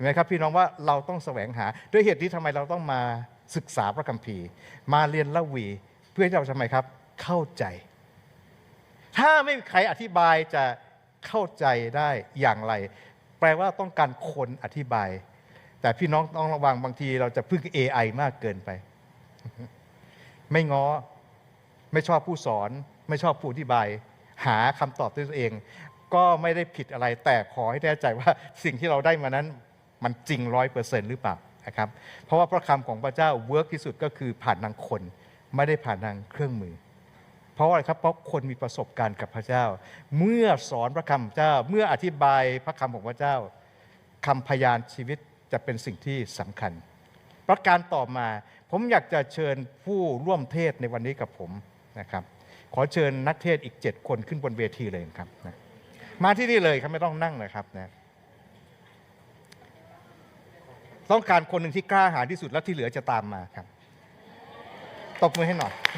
ห็นไหมครับพี่น้องว่าเราต้องแสวงหา ด้วยเหตุที่ทำไมเราต้องมาศึกษาพระคัมภีร์ มาเรียนละวี เพื่อที่เราทำไมครับ เข้าใจ ถ้าไม่มีใครอธิบายจะเข้าใจได้อย่างไร แปลว่าต้องการคนอธิบาย แต่พี่น้องต้องระวังบางทีเราจะพึ่ง AI มากเกินไป ไม่ง้อไม่ชอบผู้สอน ไม่ชอบผู้อธิบาย หาคำตอบด้วยตัวเอง ก็ไม่ได้ผิดอะไร แต่ขอให้แน่ใจว่าสิ่งที่เราได้มานั้น มันจริงร้อยเปอร์เซ็นต์หรือเปล่านะครับ เพราะว่าพระคำของพระเจ้าเวิร์กที่สุดก็คือผ่านทางคน ไม่ได้ผ่านทางเครื่องมือ เพราะว่าอะไรครับ เพราะคนมีประสบการณ์กับพระเจ้า เมื่อสอนพระคำพระเจ้า เมื่ออธิบายพระคำของพระเจ้าคำพยานชีวิตจะเป็นสิ่งที่สำคัญ ประการต่อมาผมอยากจะเชิญผู้ร่วมเทศในวันนี้กับผมนะครับ ขอเชิญนักเทศอีกเจ็ดคนขึ้นบนเวทีเลยครับนะมาที่นี่เลยครับไม่ต้องนั่งนะครับนะ ต้องการคนหนึ่งที่กล้าหาญที่สุดและที่เหลือจะตามมาครับ ตบมือให้หน่อย